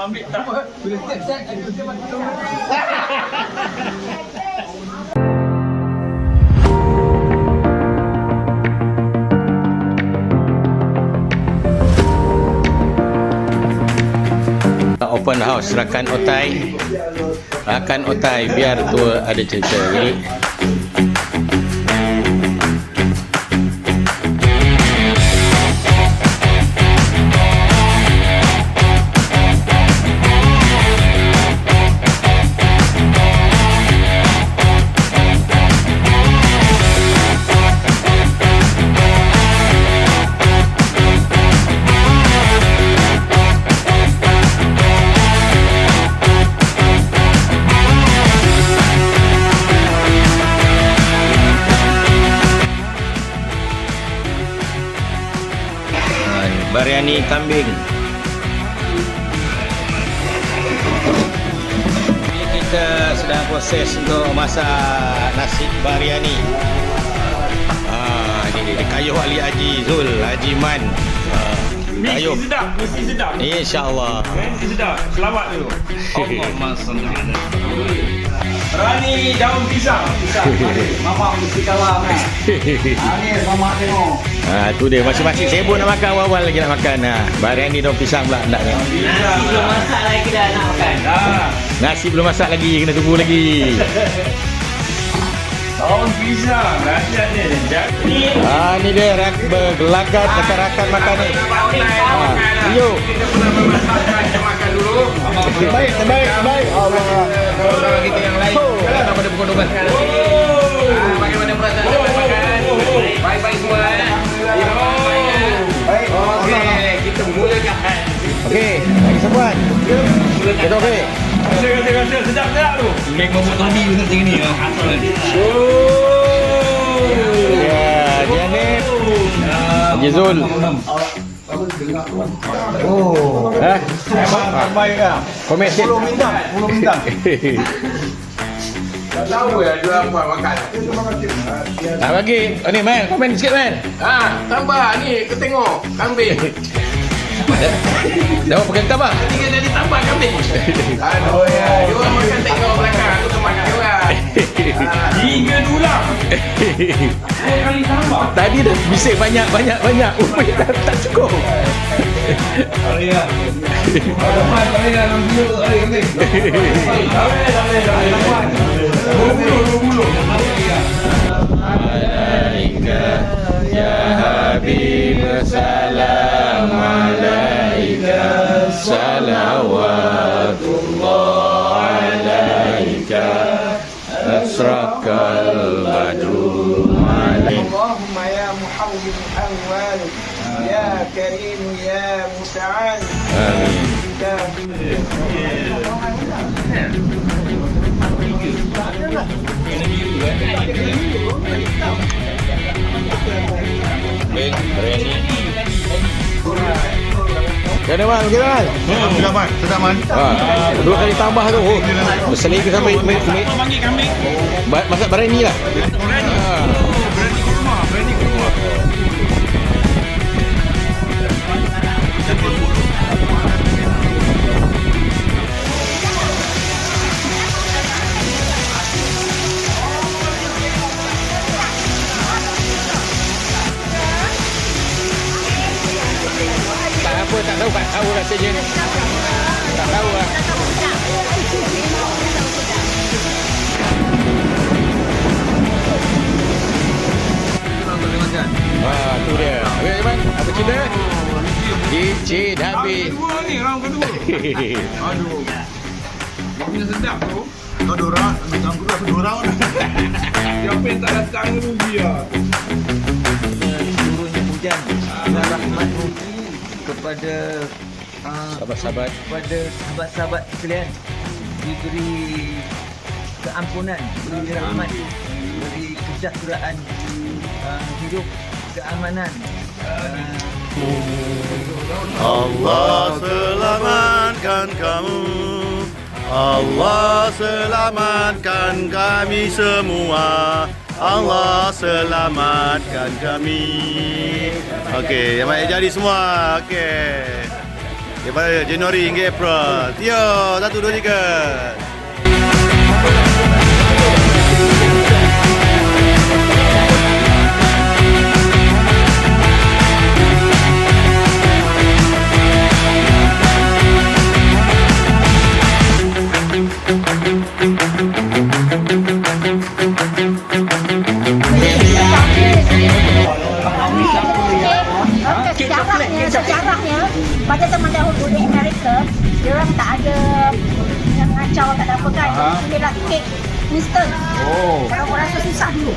apa. Open house rakan otai rakan otai biar tua ada cerita jadi Biryani kambing. Ini kita sedang proses untuk masak nasi biryani. Ah, ini dia kayuh Ali Haji Zul, Haji Man. Mesti sedap, mesti sedap. Insya-Allah. Mesti sedap. Selamat dulu. Allahumma salli ala Rani daun pisang. Pisang. Mama mesti kalah kan. Ha ni mama tengok. Ha, tu dia masing-masing sibuk nak makan awal-awal lagi nak makan. Ha, biryani daun pisang pula nak ni. Nasi belum masak lagi dah nak makan. Dah. Nasi belum masak lagi, kena tunggu lagi. Daun pisang. Rahsia ni. Jadi Ha, ni dia rak bergelagat rakan-rakan makan ni. Ha, kita pernah memasak kita makan dulu. Terbaik, terbaik, terbaik. Allah. Saudara kita yang lain. Kalau pada pukul 12 sekarang. Ah, Bagaimana perasaan dapat makan? Baik-baik semua eh. Baik. Okey, kita mulakan. Okey, lagi sebuan. Rasa rasa rasa sedap sedap tu. Memang membuat tobi pun macam ni. Asal ni. Ya, dia ni. Haji Zul. Oh. Eh? Lah. Komen sikit. bintang, 10 bintang. Tak tahu ya jual apa makan. Nak bagi. Oh, ni, Man. Komen sikit, Man. Ah, tambah ni kau tengok kambing. Dah pegang tambah. Ni kan jadi tambah kambing. Aduh ya, dia orang makan tengok belakang aku makan dia orang. Tiga tulang. Dua kali tambah. Tadi dah bisik banyak, banyak, banyak. Rupanya tak, tak cukup. Oh ya. Depan tak boleh dalam bulu ada kambing. Tak boleh, tak boleh, tak boleh. Dua bulu, dua bulu. Alaika ya Habib salam asrakal badru alaika اللهم يا محول الأموال يا كريم يا متعال amin Baik, Kena man, kena man. Sudah man, sudah man. Ha, dua kali tambah tu. Oh, berseling ke sampai me, me, Panggil kambing. masak berani lah. Berani. Ha. Berani ke rumah, berani ke tak tahu ni. Tak tahu lah. Ha, tu dia. Okey, Iman. Apa cerita? Habis. Kedua ni, round kedua. Aduh. Bapaknya sedap tu. Kau dua orang, aku dua orang. Siapa yang tak datang rugi lah. turunnya hujan dan rahmat kepada uh, Sahabat-sahabat. kepada sahabat-sahabat sekalian diberi keampunan, diberi rahmat, diberi kesejahteraan uh, hidup, keamanan. Uh, Allah selamatkan kamu. Allah selamatkan kami semua. Allah selamatkan kami. Okey, yang baik jadi semua. Okey. Daripada Januari hingga April. Tio, satu, dua, tiga. Okey, dia orang tak ada yang ngacau tak ada apa kan. Dia lah kek instant. Oh. Orang rasa susah dulu.